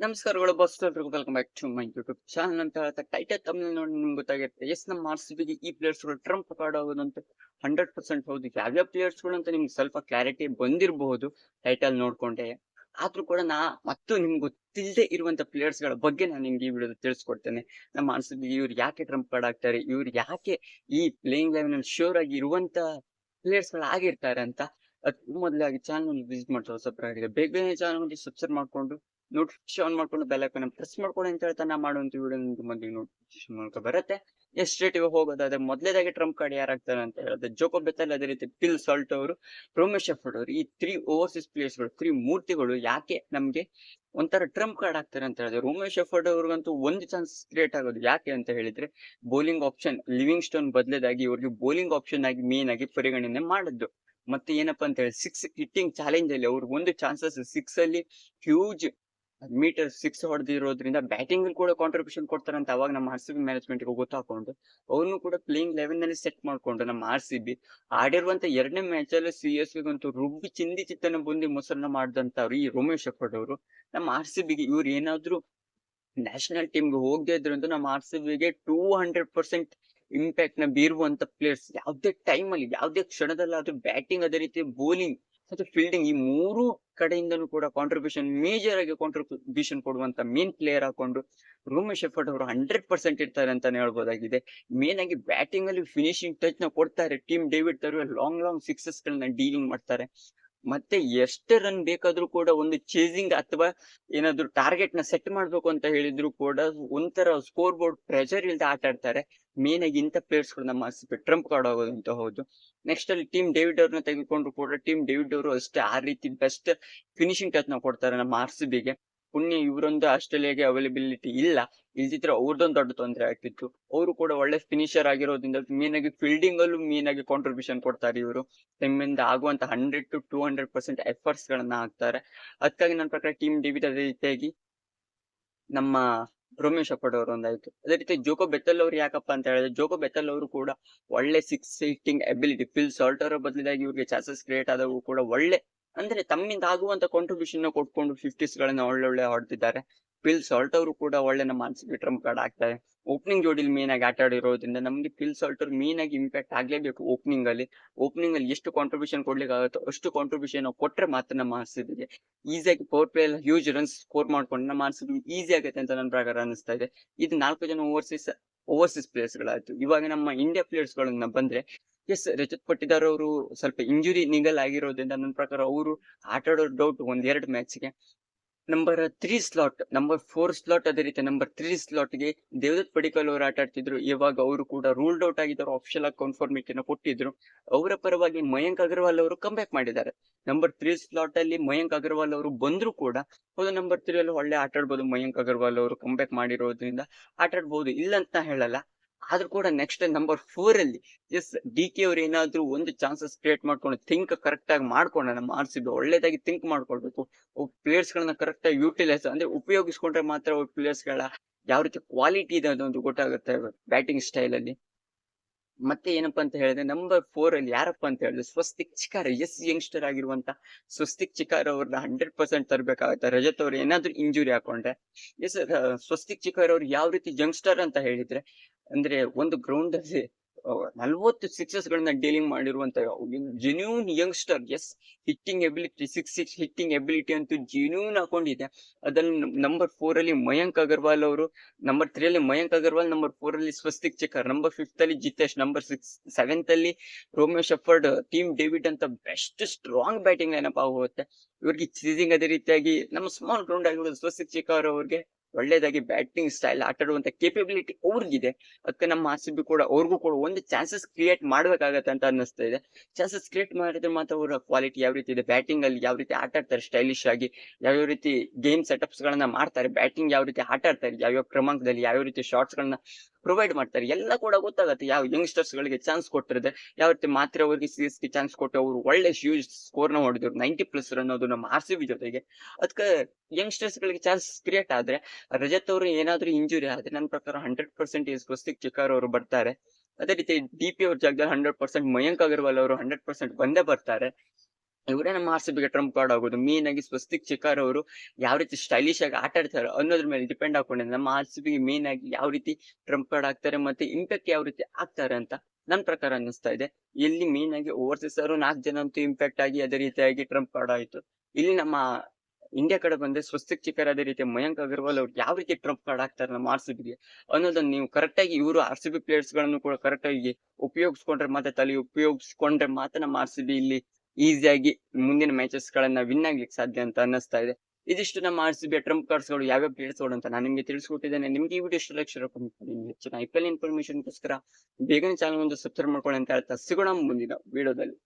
ನಮಸ್ಕಾರಗಳು bus welcome back to my YouTube channel ಅಂತ ಹೇಳ್ತಾ ಟೈಟಲ್ ತಮ್ಮಲ್ಲಿ ನೋಡಿ ನಿಮ್ಗೆ ಗೊತ್ತಾಗಿರುತ್ತೆ ಎಸ್ ನಮ್ಮ ಆರ್ ಸಿ ಬಿಗೆ ಈ ಪ್ಲೇಯರ್ಸ್ಗಳು ಟ್ರಂಪ್ ಕಾರ್ಡ್ ಆಗೋದಂತ ಹಂಡ್ರೆಡ್ ಪರ್ಸೆಂಟ್ ಹೌದು. ಯಾವ್ಯಾವ ಪ್ಲೇಯರ್ಸ್ಗಳು ಅಂತ ನಿಮ್ಗೆ ಸ್ವಲ್ಪ ಕ್ಲಾರಿಟಿ ಬಂದಿರಬಹುದು ಟೈಟಲ್ ನೋಡ್ಕೊಂಡೆ. ಆದ್ರೂ ಕೂಡ ನಾ ಮತ್ತು ನಿಮ್ಗೆ ಗೊತ್ತಿಲ್ಲದೆ ಇರುವಂತ ಪ್ಲೇಯರ್ಸ್ಗಳ ಬಗ್ಗೆ ನಾನು ನಿಮ್ಗೆ ಈ ವಿಡಿಯೋ ತಿಳಿಸ್ಕೊಡ್ತೇನೆ. ನಮ್ಮ ಆರ್ ಸಿ ಬಿಗೆ ಇವ್ರು ಯಾಕೆ ಟ್ರಂಪ್ ಕಾರ್ಡ್ ಆಗ್ತಾರೆ ಇವ್ರು ಯಾಕೆ ಈ ಪ್ಲೇಯಿಂಗ್ ಲೆವೆನ್ ಅಲ್ಲಿ ಶೋರ್ ಆಗಿ ಇರುವಂತ ಪ್ಲೇಯರ್ಸ್ಗಳು ಆಗಿರ್ತಾರೆ ಅಂತ ಮೊದಲಾಗಿ ಚಾನಲ್ ವಿಸಿಟ್ ಮಾಡ್ತಾರೆ ಸಬ್ಸ್ಕ್ರೈಬ್ ಆಗಿದೆ. ಬೇಗ ಬೇಗ ಚಾನಲ್ ಸಬ್ಸ್ಕ್ರೈಬ್ ಮಾಡ್ಕೊಂಡು ನೋಟಿಫಿಕೇಶನ್ ಆನ್ ಮಾಡ್ಕೊಂಡು ಬೆಲ್ ಐಕನ್ ಪ್ರೆಸ್ ಮಾಡ್ಕೊಂಡು ಅಂತ ಹೇಳ್ತಾ ನಾ ಮಾಡುವಂತ ವಿಡಿಯೋ ನಿಮ್ಗೆ ಮೊದಲು ನೋಟಿಫಿಕೇಶನ್ ಮೂಲಕ ಬರುತ್ತೆ. ಇವಾಗ ಹೋಗೋದಾದ್ರೆ ಮೊದಲೇದಾಗಿ ಟ್ರಂಪ್ ಕಾರ್ಡ್ ಯಾರಾಗ್ತಾರೆ ಅಂತ ಹೇಳಿದ್ರೆ ಜೋಕೋ ಬೆತ್ತಲ್ ಅದೇ ರೀತಿ ಪಿಲ್ ಸಾಲ್ಟ್ ಅವರು ರೋಮೇಶ್ ಶೆಫರ್ಡ್ ಅವರು, ಈ ತ್ರೀ ಓವರ್ಸೀಸ್ ಪ್ಲೇಯರ್ಸ್ಗಳು ತ್ರೀ ಮೂರ್ತಿಗಳು ಯಾಕೆ ನಮ್ಗೆ ಒಂಥರ ಟ್ರಂಪ್ ಕಾರ್ಡ್ ಆಗ್ತಾರೆ ಅಂತ ಹೇಳಿದ್ರೆ ರೋಮೇಶ್ ಶೆಫರ್ಡ್ ಅವ್ರಿಗಂತೂ ಒಂದು ಚಾನ್ಸ್ ಕ್ರಿಯೇಟ್ ಆಗೋದು ಯಾಕೆ ಅಂತ ಹೇಳಿದ್ರೆ ಬೌಲಿಂಗ್ ಆಪ್ಷನ್ ಲಿವಿಂಗ್ ಸ್ಟೋನ್ ಬದಲೇದಾಗಿ ಇವ್ರಿಗೆ ಬೌಲಿಂಗ್ ಆಪ್ಷನ್ ಆಗಿ ಮೇನ್ ಆಗಿ ಪರಿಗಣನೆ ಮಾಡಿದ್ದು. ಮತ್ತೆ ಏನಪ್ಪಾ ಅಂತ ಹೇಳಿ ಸಿಕ್ಸ್ ಹಿಟ್ಟಿಂಗ್ ಚಾಲೆಂಜ್ ಅಲ್ಲಿ ಅವ್ರಿಗೆ ಒಂದು ಚಾನ್ಸಸ್ ಸಿಕ್ಸ್ ಅಲ್ಲಿ ಹ್ಯೂಜ್ ಮೀಟರ್ ಸಿಕ್ಸ್ ಹೊಡೆದಿರೋದ್ರಿಂದ ಬ್ಯಾಟಿಂಗ್ ಕೂಡ ಕಾಂಟ್ರಿಬ್ಯೂಷನ್ ಕೊಡ್ತಾರೆ ಅಂತ ಅವಾಗ ನಮ್ಮ ಆರ್ ಸಿ ಬಿ ಮ್ಯಾನೇಜ್ಮೆಂಟ್ ಗೊತ್ತಾಕೊಂಡು ಅವ್ರನ್ನು ಕೂಡ ಪ್ಲೇಯಿಂಗ್ ಲೆವೆನ್ನಲ್ಲಿ ಸೆಟ್ ಮಾಡ್ಕೊಂಡು ನಮ್ಮ ಆರ್ ಸಿ ಬಿ ಆಡಿರುವಂತ ಎರಡನೇ ಮ್ಯಾಚ್ ಅಲ್ಲಿ ಸಿ ಎಸ್ ಗಂತೂ ರುಬ್ಬಿ ಚಿಂದಿ ಚಿತ್ತನ ಬುಂದಿ ಮೊಸರನ್ನ ಮಾಡಿದಂತವ್ರು ಈ ರೋಮೇಶ್ ಶೆಫರ್ಡ್ ಅವರು. ನಮ್ಮ ಆರ್ ಸಿ ಬಿಗೆ ಇವ್ರು ಏನಾದ್ರು ನ್ಯಾಷನಲ್ ಟೀಮ್ಗೆ ಹೋಗದೆ ಅಂತ ನಮ್ಮ ಆರ್ ಸಿ ಬಿಗೆ ಟೂ ಹಂಡ್ರೆಡ್ ಪರ್ಸೆಂಟ್ ಇಂಪ್ಯಾಕ್ಟ್ನ ಬೀರುವಂತ ಪ್ಲೇಯರ್ಸ್ ಯಾವ್ದೇ ಟೈಮ್ ಅಲ್ಲಿ, ಯಾವ್ದೇ ಕ್ಷಣದಲ್ಲಾದ್ರೂ ಬ್ಯಾಟಿಂಗ್ ಅದೇ ರೀತಿ ಬೌಲಿಂಗ್ ಮತ್ತೆ ಫೀಲ್ಡಿಂಗ್ ಈ ಮೂರು ಕಡೆಯಿಂದನೂ ಕೂಡ ಕಾಂಟ್ರಿಬ್ಯೂಷನ್ ಮೇಜರ್ ಆಗಿ ಕಾಂಟ್ರಿಬ್ಯೂಷನ್ ಕೊಡುವಂತ ಮೇನ್ ಪ್ಲೇಯರ್ ಹಾಕೊಂಡು ರೂಮೇಶ್ ಎಫರ್ಟ್ ಅವರು ಹಂಡ್ರೆಡ್ ಪರ್ಸೆಂಟ್ ಇರ್ತಾರೆ ಅಂತಾನೆ ಹೇಳ್ಬೋದಾಗಿದೆ. ಮೇನ್ ಆಗಿ ಬ್ಯಾಟಿಂಗ್ ಅಲ್ಲಿ ಫಿನಿಶಿಂಗ್ ಟಚ್ನ ಕೊಡ್ತಾರೆ. ಟೀಮ್ ಡೇವಿಡ್ ತರುವ ಲಾಂಗ್ ಲಾಂಗ್ ಸಿಕ್ಸಸ್ ಗಳನ್ನ ಡೀಲಿಂಗ್ ಮಾಡ್ತಾರೆ. ಮತ್ತೆ ಎಷ್ಟೇ ರನ್ ಬೇಕಾದ್ರೂ ಕೂಡ ಒಂದು ಚೇಸಿಂಗ್ ಅಥವಾ ಏನಾದ್ರು ಟಾರ್ಗೆಟ್ನ ಸೆಟ್ ಮಾಡ್ಬೇಕು ಅಂತ ಹೇಳಿದ್ರು ಕೂಡ ಒಂಥರ ಸ್ಕೋರ್ ಬೋರ್ಡ್ ಪ್ರೆಷರ್ ಇಲ್ದೆ ಆಟ ಆಡ್ತಾರೆ. ಮೇನ್ ಆಗಿ ಇಂಥ ಪ್ಲೇಯರ್ಸ್ಗಳು ನಮ್ಮ ಟ್ರಂಪ್ ಕಾರ್ಡ್ ಆಗೋದು ಅಂತ ಹೌದು. ನೆಕ್ಸ್ಟ್ ಅಲ್ಲಿ ಟೀಮ್ ಡೇವಿಡ್ ಅವ್ರನ್ನ ತೆಗೆದುಕೊಂಡ್ರು ಕೂಡ ಟೀಮ್ ಡೇವಿಡ್ ಅವರು ಅಷ್ಟೇ ಆ ರೀತಿ ಬೆಸ್ಟ್ ಫಿನಿಶಿಂಗ್ ಟಚ್ನ ಕೊಡ್ತಾರೆ ನಮ್ಮ ಆರ್ ಸಿ ಪುಣ್ಯ ಇವರೊಂದು ಆಸ್ಟ್ರೇಲಿಯಾಗೆ ಅವೈಲಬಿಲಿಟಿ ಇಲ್ಲ. ಇಲ್ದಿದ್ರೆ ಅವ್ರದ್ದೊಂದು ದೊಡ್ಡ ತೊಂದರೆ ಆಗ್ತಿತ್ತು. ಅವರು ಕೂಡ ಒಳ್ಳೆ ಫಿನಿಷರ್ ಆಗಿರೋದ್ರಿಂದ ಮೇನ್ ಆಗಿ ಫೀಲ್ಡಿಂಗ್ ಅಲ್ಲೂ ಮೇನ್ ಆಗಿ ಕಾಂಟ್ರಿಬ್ಯೂಷನ್ ಕೊಡ್ತಾರೆ ಇವರು. ನಿಮ್ಮಿಂದ ಆಗುವಂತ hundred to two hundred percent efforts ಗಳನ್ನ ಹಾಕ್ತಾರೆ. ಅದಕ್ಕಾಗಿ ನನ್ನ ಪ್ರಕಾರ ಟೀಮ್ ಡಿವಿಡ್ ಅದೇ ರೀತಿಯಾಗಿ ನಮ್ಮ ರೋಮೇಶ್ ಅಪ್ಪಡ್ ಅವರು ಒಂದಾಯ್ತು. ಅದೇ ರೀತಿ ಜೋಕೋ ಬೆತ್ತಲ್ ಅವರು ಯಾಕಪ್ಪ ಅಂತ ಹೇಳಿದ್ರೆ ಜೋಕೋ ಬೆತ್ತಲ್ ಅವರು ಕೂಡ ಒಳ್ಳೆ six hitting ability Phil Salt ಬದಲಾಗಿ ಇವ್ರಿಗೆ ಚಾನ್ಸಸ್ ಕ್ರಿಯೇಟ್ ಆದವು ಕೂಡ ಒಳ್ಳೆ ಅಂದ್ರೆ ತಮ್ಮಿಂದ ಆಗುವಂತ ಕಾಂಟ್ರಿಬ್ಯೂಷನ್ ಕೊಟ್ಕೊಂಡು ಫಿಫ್ಟೀಸ್ ಗಳನ್ನ ಒಳ್ಳೊಳ್ಳೆ ಹೊಡೆದಿದ್ದಾರೆ ಪಿಲ್ ಸಾಲ್ಟ್ ಅವರು ಕೂಡ ಒಳ್ಳೆ ಮಾನಸಿಕ ಟ್ರಂಪ್ ಕಾರ್ಡ್ ಆಗ್ತಾರೆ. ಓಪನಿಂಗ್ ಜೋಡಿಲಿ ಮೇನ್ ಆಗಿ ಆಟ ಆಡಿರೋದ್ರಿಂದ ನಮ್ಗೆ ಪಿಲ್ ಸಾಲ್ಟ್ ಅವ್ರು ಮೇನ್ ಆಗಿ ಇಂಪ್ಯಾಕ್ಟ್ ಆಗ್ಲೇಬೇಕು ಓಪನಿಂಗ್ ಅಲ್ಲಿ. ಓಪನಿಂಗ್ ಅಲ್ಲಿ ಎಷ್ಟು ಕಾಂಟ್ರಿಬ್ಯೂಷನ್ ಕೊಡ್ಲಿಕ್ಕೆ ಆಗುತ್ತೋ ಅಷ್ಟು ಕಾಂಟ್ರಿಬ್ಯೂಷನ್ ಕೊಟ್ರೆ ಮಾತ್ರ ನಮ್ಮ ಆರ್ಸಿಬಿಗೆ ಈಸಿಯಾಗಿ ಪವರ್ ಪ್ಲೇ ಎಲ್ಲ ಹ್ಯೂಜ್ ರನ್ಸ್ ಸ್ಕೋರ್ ಮಾಡ್ಕೊಂಡು ನಮ್ಮ ಆರ್ಸಿಬಿ ಈಸಿ ಆಗುತ್ತೆ ಅಂತ ನನ್ನ ಪ್ರಕಾರ ಅನಿಸ್ತಾ ಇದೆ. ಇದು ನಾಲ್ಕು ಜನ ಓವರ್ಸೀಸ್ ಓವರ್ಸೀಸ್ ಪ್ಲೇಯರ್ಸ್ ಗಳಾಯ್ತು. ಇವಾಗ ನಮ್ಮ ಇಂಡಿಯಾ ಪ್ಲೇಯರ್ಸ್ ಗಳನ್ನ ಬಂದ್ರೆ ಎಸ್ ರಜತ್ ಪಟ್ಟಿದಾರ್ ಅವರು ಸ್ವಲ್ಪ ಇಂಜುರಿ ನಿಗಲ್ ಆಗಿರೋದ್ರಿಂದ ನನ್ನ ಪ್ರಕಾರ ಅವರು ಆಟ ಆಡೋ ಡೌಟ್ ಒಂದ್ ಎರಡು ಮ್ಯಾಚ್ಗೆ number three slot number four slot ಅದೇ ರೀತಿ ನಂಬರ್ ತ್ರೀ ಸ್ಲಾಟ್ಗೆ ದೇವದತ್ ಪಡಿಕಲ್ ಅವರು ಆಟ ಆಡ್ತಿದ್ರು. ಇವಾಗ ಅವರು ಕೂಡ ರೂಲ್ಡ್ ಔಟ್ ಆಗಿದ್ದಾರೆ ಆಫಿಷಿಯಲ್ ಆಗಿ ಕನ್ಫರ್ಮೇಶನ್ ಕೊಟ್ಟಿದ್ರು. ಅವರ ಪರವಾಗಿ ಮಯಾಂಕ್ ಅಗರ್ವಾಲ್ ಅವರು ಕಂಬ್ಯಾಕ್ ಮಾಡಿದ್ದಾರೆ. ನಂಬರ್ ತ್ರೀ ಸ್ಲಾಟ್ ಅಲ್ಲಿ ಮಯಾಂಕ್ ಅಗರ್ವಾಲ್ ಅವರು ಬಂದ್ರು ಕೂಡ, ಹೌದು ನಂಬರ್ ತ್ರೀ ಅಲ್ಲಿ ಒಳ್ಳೆ ಆಟ ಆಡ್ಬೋದು ಮಯಾಂಕ್ ಅಗರ್ವಾಲ್ ಅವರು ಕಂಬ್ಯಾಕ್ ಮಾಡಿರೋದ್ರಿಂದ. ಆಟ ಆಡ್ಬೋದು ಇಲ್ಲ ಅಂತ ಹೇಳಲ್ಲ. ಆದ್ರೂ ಕೂಡ ನೆಕ್ಸ್ಟ್ ನಂಬರ್ ಫೋರ್ ಅಲ್ಲಿ ಎಸ್ ಡಿ ಕೆ ಅವ್ರು ಏನಾದ್ರು ಒಂದು ಚಾನ್ಸಸ್ ಕ್ರಿಯೇಟ್ ಮಾಡ್ಕೊಂಡು ಥಿಂಕ್ ಕರೆಕ್ಟ್ ಆಗಿ ಮಾಡ್ಕೊಂಡ ನಮ್ಮ ಆರ್ ಸಿ ಬಿ ಒಳ್ಳೇದಾಗಿ ಥಿಂಕ್ ಮಾಡ್ಕೊಳ್ಬೇಕು. ಪ್ಲೇಯರ್ಸ್ ಗಳನ್ನ ಕರೆಕ್ಟ್ ಆಗಿ ಯೂಟಿಲೈಸ್ ಅಂದ್ರೆ ಉಪಯೋಗಿಸ್ಕೊಂಡ್ರೆ ಮಾತ್ರ ಪ್ಲೇಯರ್ಸ್ಗಳ ಯಾವ ರೀತಿ ಕ್ವಾಲಿಟಿ ಇದೆ ಅನ್ನೋದು ಗೊತ್ತಾಗುತ್ತೆ ಬ್ಯಾಟಿಂಗ್ ಸ್ಟೈಲ್ ಅಲ್ಲಿ. ಮತ್ತೆ ಏನಪ್ಪಾ ಅಂತ ಹೇಳಿದ್ರೆ ನಂಬರ್ ಫೋರ್ ಅಲ್ಲಿ ಯಾರಪ್ಪ ಅಂತ ಹೇಳಿದ್ರೆ ಸ್ವಸ್ತಿಕ್ ಚಿಕಾರ ಎಸ್ ಯಂಗ್ಸ್ಟರ್ ಆಗಿರುವಂತ ಸ್ವಸ್ತಿಕ್ ಚಿಕಾರ ಅವ್ರನ್ನ ಹಂಡ್ರೆಡ್ ಪರ್ಸೆಂಟ್ ತರಬೇಕಾಗುತ್ತೆ. ರಜತ್ ಅವ್ರು ಏನಾದ್ರು ಇಂಜುರಿ ಹಾಕೊಂಡ್ರೆ ಎಸ್ ಸ್ವಸ್ತಿಕ್ ಚಿಕಾರ ಅವ್ರು ಯಾವ ರೀತಿ ಯಂಗ್ಸ್ಟರ್ ಅಂತ ಹೇಳಿದ್ರೆ ಅಂದ್ರೆ ಒಂದು ಗ್ರೌಂಡ್ ಅಲ್ಲಿ ನಲ್ವತ್ತು ಸಿಕ್ಸಸ್ ಗಳನ್ನ ಡೀಲಿಂಗ್ ಮಾಡಿರುವಂತ genuine youngsters hitting ability six six hitting ability ಅಂತೂ ಜೆನ್ಯೂನ್ ಹಾಕೊಂಡಿದೆ. ಅದನ್ನ ನಂಬರ್ ಫೋರ್ ಅಲ್ಲಿ ಮಯಾಂಕ್ ಅಗರ್ವಾಲ್ ಅವರು ನಂಬರ್ ತ್ರೀ ಅಲ್ಲಿ ಮಯಾಂಕ್ ಅಗರ್ವಾಲ್ ನಂಬರ್ ಫೋರ್ ಅಲ್ಲಿ ಸ್ವಸ್ತಿಕ್ ಚಿಕ್ಕರ್ ನಂಬರ್ ಫಿಫ್ತ್ ಅಲ್ಲಿ ಜಿತೇಶ್ ನಂಬರ್ ಸಿಕ್ಸ್ ಸೆವೆಂತ್ ಅಲ್ಲಿ ರೋಮಿಯೋ ಶೆಫರ್ಡ್, ಟೀಮ್ ಡೇವಿಡ್ ಅಂತ ಬೆಸ್ಟ್ ಸ್ಟ್ರಾಂಗ್ ಬ್ಯಾಟಿಂಗ್ ಲೈನಪ್ ಆಗುತ್ತೆ ಇವ್ರಿಗೆ ಚೀಸಿಂಗ್ ಅದೇ ರೀತಿಯಾಗಿ ನಮ್ಮ ಸ್ಮಾಲ್ ಗ್ರೌಂಡ್ ಆಗಿರೋದು ಸ್ವಸ್ತಿಕ್ ಚಿಕ್ಕರ್ ಅವ್ರಿಗೆ ಒಳ್ಳೇದಾಗಿ ಬ್ಯಾಟಿಂಗ್ ಸ್ಟೈಲ್ ಆಟ ಆಡುವಂತ ಕೇಪಬಿಲಿಟಿ ಅವ್ರಿಗಿದೆ. ಅದಕ್ಕೆ ನಮ್ಮ ಆರ್ ಸಿ ಬಿ ಕೂಡ ಅವ್ರಿಗೂ ಕೂಡ ಒಂದು ಚಾನ್ಸಸ್ ಕ್ರಿಯೇಟ್ ಮಾಡ್ಬೇಕಾಗತ್ತೆ ಅಂತ ಅನ್ನಿಸ್ತಾ ಇದೆ. ಚಾನ್ಸಸ್ ಕ್ರಿಯೇಟ್ ಮಾಡಿದ್ರೆ ಮಾತ್ರ ಅವರ ಕ್ವಾಲಿಟಿ ಯಾವ ರೀತಿ ಇದೆ ಬ್ಯಾಟಿಂಗ್ ಅಲ್ಲಿ ಯಾವ ರೀತಿ ಆಟ ಆಡ್ತಾರೆ ಸ್ಟೈಲಿಶ್ ಆಗಿ, ಯಾವ್ಯಾವ ರೀತಿ ಗೇಮ್ ಸೆಟಪ್ಸ್ ಗಳನ್ನ ಮಾಡ್ತಾರೆ ಬ್ಯಾಟಿಂಗ್ ಯಾವ ರೀತಿ ಆಟ ಆಡ್ತಾರೆ, ಯಾವ್ಯಾವ ಕ್ರಮಾಂಕದಲ್ಲಿ, ಯಾವ್ಯಾವ ರೀತಿ ಶಾರ್ಟ್ಸ್ ಗಳನ್ನ ಪ್ರೊವೈಡ್ ಮಾಡ್ತಾರೆ. ಎಲ್ಲ ಕೂಡ ಗೊತ್ತಾಗುತ್ತೆ. ಯಾವ ಯಂಗ್ಸ್ಟರ್ಸ್ ಗಳಿಗೆ ಚಾನ್ಸ್ ಕೊಟ್ಟಿರುತ್ತೆ, ಯಾವ ರೀತಿ ಮಾತ್ರ ಅವರಿಗೆ ಸಿ ಎಸ್ಗೆ ಚಾನ್ಸ್ ಕೊಟ್ಟು ಅವರು ಒಳ್ಳೆ ಹ್ಯೂಜ್ ಸ್ಕೋರ್ನ ಹೊಡೆದ್ರು ನೈಂಟಿ ಪ್ಲಸ್ ರನ್ ನಮ್ಮ ಆರ್ ಸಿ ಬಿ ಜೊತೆಗೆ. ಅದಕ್ಕೆ ಯಂಗ್ಸ್ಟರ್ಸ್ ಗಳಿಗೆ ಚಾನ್ಸ್ ಕ್ರಿಯೇಟ್ ಆದ್ರೆ ರಜತ್ ಅವರು ಏನಾದ್ರೂ ಇಂಜುರಿ ಆದ್ರೆ ನನ್ನ ಪ್ರಕಾರ ಹಂಡ್ರೆಡ್ ಪರ್ಸೆಂಟ್ ಸ್ವಸ್ತಿಕ್ ಚಿಕ್ಕಾರ್ ಅವರು ಬರ್ತಾರೆ. ಅದೇ ರೀತಿ ಡಿ ಪಿ ಅವ್ರ ಜಾಗದಲ್ಲಿ ಹಂಡ್ರೆಡ್ ಪರ್ಸೆಂಟ್ ಮಯಂಕ್ ಅಗರ್ವಾಲ್ ಅವರು ಹಂಡ್ರೆಡ್ ಪರ್ಸೆಂಟ್ ಬಂದೇ ಬರ್ತಾರೆ. ಇವರೇ ನಮ್ಮ ಆರ್ ಸಿ ಬಿಗೆ ಟ್ರಂಪ್ ಕಾರ್ಡ್ ಆಗೋದು? ಮೇನ್ ಆಗಿ ಸ್ವಸ್ತಿಕ್ ಚಿಕಾರ್ ಅವರು ಯಾವ ರೀತಿ ಸ್ಟೈಲಿಶ್ ಆಗಿ ಆಟ ಆಡ್ತಾರೆ ಅನ್ನೋದ್ರ ಮೇಲೆ ಡಿಪೆಂಡ್ ಹಾಕೊಂಡಿದೆ ನಮ್ಮ ಆರ್ ಸಿ ಬಿಗೆ ಮೇನ್ ಆಗಿ ಯಾವ ರೀತಿ ಟ್ರಂಪ್ ಕಾರ್ಡ್ ಆಗ್ತಾರೆ ಮತ್ತೆ ಇಂಪ್ಯಾಕ್ಟ್ ಯಾವ ರೀತಿ ಆಗ್ತಾರೆ ಅಂತ ನನ್ನ ಪ್ರಕಾರ ಅನ್ನಿಸ್ತಾ ಇದೆ. ಇಲ್ಲಿ ಮೇನ್ ಆಗಿ ಓವರ್ಸೀಸ್ ಅವರು ನಾಲ್ಕು ಜನ ಅಂತೂ ಇಂಪ್ಯಾಕ್ಟ್ ಆಗಿ ಅದೇ ರೀತಿಯಾಗಿ ಟ್ರಂಪ್ ಕಾರ್ಡ್ ಆಯ್ತು. ಇಲ್ಲಿ ನಮ್ಮ ಇಂಡಿಯಾ ಕಡೆ ಬಂದ್ರೆ ಸ್ವಸ್ತಿಕ್ ಚಿಕ್ಕರ್ ಅದೇ ರೀತಿ ಮಯಾಂಕ್ ಅಗರ್ವಾಲ್ ಅವ್ರು ಯಾವ ರೀತಿ ಟ್ರಂಪ್ ಕಾರ್ಡ್ ಆಗ್ತಾರೆ ನಮ್ಮ ಆರ್ ಸಿ ಬಿಗೆ ಅನ್ನೋದನ್ನ ನೀವು ಕರೆಕ್ಟ್ ಆಗಿ ಇವರು ಆರ್ ಸಿ ಬಿ ಪ್ಲೇಯರ್ಸ್ಗಳನ್ನು ಕೂಡ ಕರೆಕ್ಟ್ ಆಗಿ ಉಪಯೋಗಿಸ್ಕೊಂಡ್ರೆ ಮತ್ತೆ ತಲೆ ಉಪಯೋಗಿಸ್ಕೊಂಡ್ರೆ ಮಾತ್ರ ನಮ್ಮ ಆರ್ ಸಿ ಇಲ್ಲಿ ಈಸಿಯಾಗಿ ಮುಂದಿನ ಮ್ಯಾಚಸ್ ಗಳನ್ನ ವಿನ್ ಆಗ್ಲಿಕ್ಕೆ ಸಾಧ್ಯ ಅಂತ ಅನ್ನಿಸ್ತಾ ಇದೆ. ಇದಿಷ್ಟು ನಮ್ಮ ಆರ್ ಸಿ ಟ್ರಂಪ್ ಕಾರ್ಡ್ಸ್ಗಳು ಯಾವ್ಯಾವ ಪ್ಲೇಯರ್ಸ್ಗಳು ಅಂತ ನಾನು ನಿಮಗೆ ತಿಳಿಸ್ಕೊಟ್ಟಿದ್ದೇನೆ. ನಿಮ್ಗೆ ಈ ವಿಡಿಯೋ ಇಷ್ಟ ಲಕ್ಷ ಹೆಚ್ಚಿನ ಐ ಪಿ ಎಲ್ ಇನ್ಫಾರ್ಮೇಶನ್ಗೋಸ್ಕರ ಬೇಗನೆ ಚಾನಲ್ ಒಂದು ಸಬ್ಸ್ಕ್ರೈಬ್ ಮಾಡ್ಕೊಳ್ಳಿ ಅಂತ ಹೇಳ್ತಾ ಸಿಗೋಣ ಮುಂದಿನ ವಿಡಿಯೋದಲ್ಲಿ